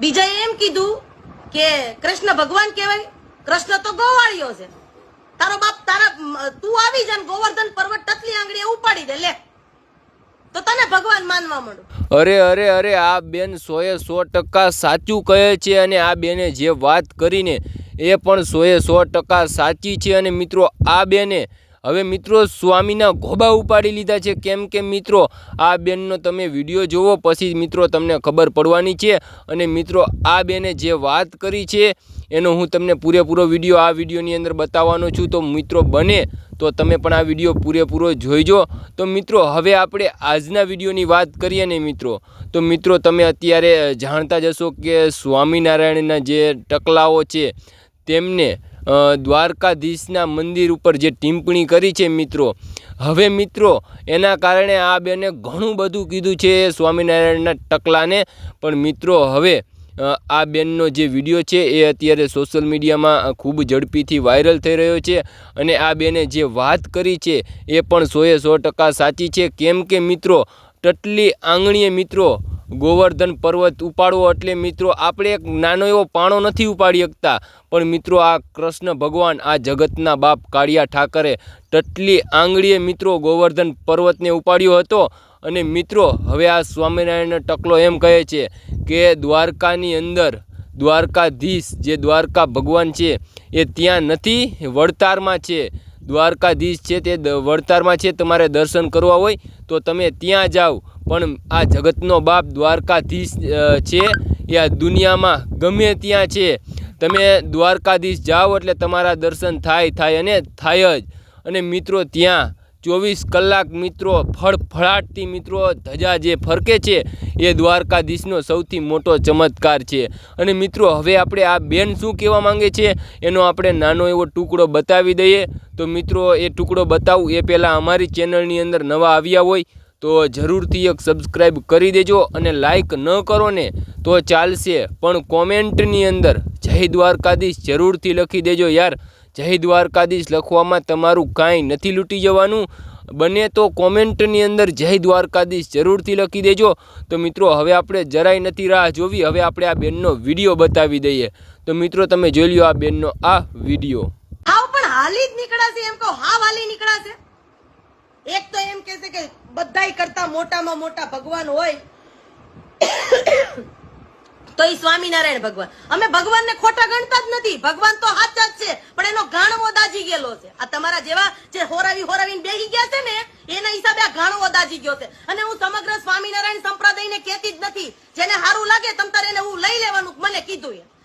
બીજાએ એમ કીધું કે કૃષ્ણ ભગવાન કહેવાય, કૃષ્ણ તો ગોવાળીઓ છે. તારો બાપ તારા તું આવી જા ગોવર્ધન પર્વત ટચલી આંગળીએ ઉપાડી દે, લે. તો તને ભગવાન માનવા માંડું. અરે અરે અરે, આ બેન સોએ સો ટકા સાચું કહે છે અને આ બેને જે વાત કરીને એ પણ સોએ સો ટકા સાચી છે. અને મિત્રો, આ બેને હવે મિત્રો સ્વામીના ગોબા ઉપાડી લીધા છે. કેમ કે મિત્રો, આ બેનનો તમે વીડિયો જોવો, પછી મિત્રો તમને ખબર પડવાની છે. અને મિત્રો, આ બેને જે વાત કરી છે, એનો હું તમને પૂરેપૂરો વીડિયો આ વિડીયોની અંદર બતાવવાનો છું. તો મિત્રો બને, તો તમે પણ આ વીડિયો પૂરેપૂરો જોઈજો. તો મિત્રો, હવે આપણે આજના વિડીયોની વાત કરીએ ને મિત્રો, તો મિત્રો તમે અત્યારે જાણતા જ હશો કે સ્વામિનારાયણના જે ટકલાઓ છે, તેમને દ્વારકાધીશના મંદિર ઉપર જે ટિપ્પણી કરી છે મિત્રો, હવે મિત્રો, એના કારણે આ બેને ઘણું બધું કીધું છે સ્વામિનારાયણના ટકલાને, પણ મિત્રો, હવે આ બેનનો જે વીડિયો છે એ અત્યારે સોશિયલ મીડિયામાં ખૂબ ઝડપીથી વાયરલ થઈ રહ્યો છે અને આ બેને જે વાત કરી છે એ પણ સોએ સો ટકા સાચી છે. કેમ કે મિત્રો, ટટલી આંગણીએ મિત્રો ગોવર્ધન પર્વત ઉપાડવો એટલે મિત્રો, આપણે એક નાનો એવો પાણો નથી ઉપાડી શકતા. પણ મિત્રો, આ કૃષ્ણ ભગવાન, આ જગતના બાપ કાળિયા ઠાકરે ટટલી આંગળીએ મિત્રો ગોવર્ધન પર્વતને ઉપાડ્યો હતો. અને મિત્રો, હવે આ સ્વામિનારાયણનો ટકલો એમ કહે છે કે દ્વારકાની અંદર દ્વારકાધીશ, જે દ્વારકા ભગવાન છે, એ ત્યાં નથી, વડતારમાં છે. દ્વારકાધીશ છે તે વડતારમાં છે, તમારે દર્શન કરવા હોય તો તમે ત્યાં જાઓ પણ આ જગતનો બાપ દ્વારકાધીશ છે, એ આ દુનિયામાં ગમે ત્યાં છે. તમે દ્વારકાધીશ જાઓ એટલે તમારા દર્શન થાય થાય અને થાય જ. અને મિત્રો, ત્યાં ચોવીસ કલાક મિત્રો ફળફળાટથી મિત્રો ધજા જે ફરકે છે એ દ્વારકાધીશનો સૌથી મોટો ચમત્કાર છે. અને મિત્રો, હવે આપણે આ બેન શું કહેવા માંગે છે એનો આપણે નાનો એવો ટુકડો બતાવી દઈએ. તો મિત્રો, એ ટુકડો બતાવું. એ પહેલાં અમારી ચેનલની અંદર નવા આવ્યા હોય તો જરૂરથી એક સબસ્ક્રાઈબ કરી દેજો અને લાઈક ન કરો ને તો ચાલશે. પણ કોમેન્ટની અંદર જય દ્વારકાધીશ જરૂરથી લખી દેજો યાર. જય દ્વારકાધીશ લખવામાં તમારું કાંઈ નથી લૂંટી જવાનું? બને તો કોમેન્ટની અંદર જય દ્વારકાધીશ જરૂરથી લખી દેજો. તો મિત્રો, હવે આપણે જરાય નથી રાહ જોવી, હવે આપણે આ બેનનો વીડિયો બતાવી દઈએ. તો મિત્રો, તમે જોઈ લ્યો આ બેનનો આ વીડિયો. હાવ પણ હાલી જ નીકળાશે એમ કહો. હાવ હાલી નીકળાશે. એક તો એમ કહેશે કે બધાય કરતા મોટામાં મોટા ભગવાન હોય. તો એ સ્વામિનારાયણ ભગવાન. અમે ભગવાનને ખોટા ગણતા જ નથી. ભગવાન તો સાચા જ છે, પણ એનો ગાણવો દાજી ગયેલો છે. આ તમારા જેવા જે હોરાવી હોરાવીને બેહી ગયા છે ને, એના હિસાબે આ ગાણવો દાજી ગયો છે. અને હું સમગ્ર સ્વામિનારાયણ સંપ્રદાયને કહેતી જ નથી. જેને સારું લાગે તમ તારે એને હું લઈ લેવાનું, મને કીધું એ.